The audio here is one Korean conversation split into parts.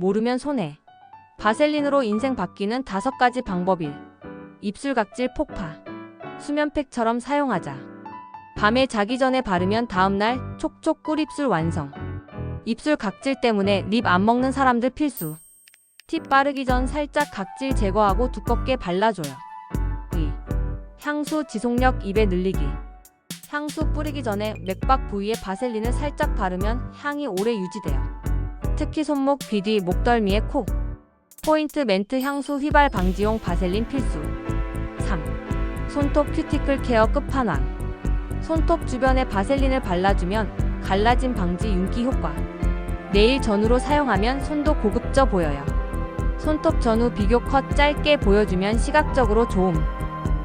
모르면 손해. 바셀린으로 인생 바뀌는 다섯 가지 방법 1. 입술 각질 폭파. 수면팩처럼 사용하자. 밤에 자기 전에 바르면 다음날 촉촉 꿀입술 완성. 입술 각질 때문에 립 안 먹는 사람들 필수. 팁 바르기 전 살짝 각질 제거하고 두껍게 발라줘요. 2. 향수 지속력 입에 늘리기. 향수 뿌리기 전에 맥박 부위에 바셀린을 살짝 바르면 향이 오래 유지돼요. 특히 손목, 귀 뒤, 목덜미에 코. 포인트 멘트 향수 휘발 방지용 바셀린 필수. 3. 손톱 큐티클 케어 끝판왕. 손톱 주변에 바셀린을 발라주면 갈라짐 방지 윤기 효과. 내일 전후로 사용하면 손도 고급져 보여요. 손톱 전후 비교 컷 짧게 보여주면 시각적으로 좋음.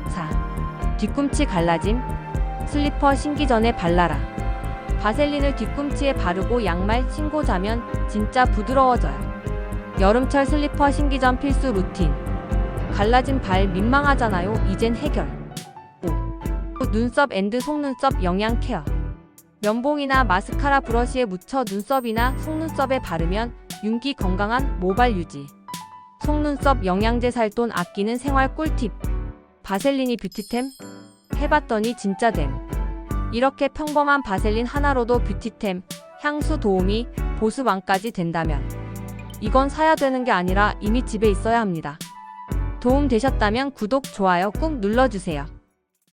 4. 뒤꿈치 갈라짐. 슬리퍼 신기 전에 발라라. 바셀린을 뒤꿈치에 바르고 양말 신고 자면 진짜 부드러워져요. 여름철 슬리퍼 신기 전 필수 루틴. 갈라진 발 민망하잖아요. 이젠 해결. 5. 눈썹 앤드 속눈썹 영양 케어. 면봉이나 마스카라 브러쉬에 묻혀 눈썹이나 속눈썹에 바르면 윤기 건강한 모발 유지. 속눈썹 영양제 살 돈 아끼는 생활 꿀팁. 바셀린이 뷰티템? 해봤더니 진짜 됨. 이렇게 평범한 바셀린 하나로도 뷰티템, 향수 도우미, 보습왕까지 된다면 이건 사야 되는 게 아니라 이미 집에 있어야 합니다. 도움 되셨다면 구독, 좋아요 꾹 눌러주세요.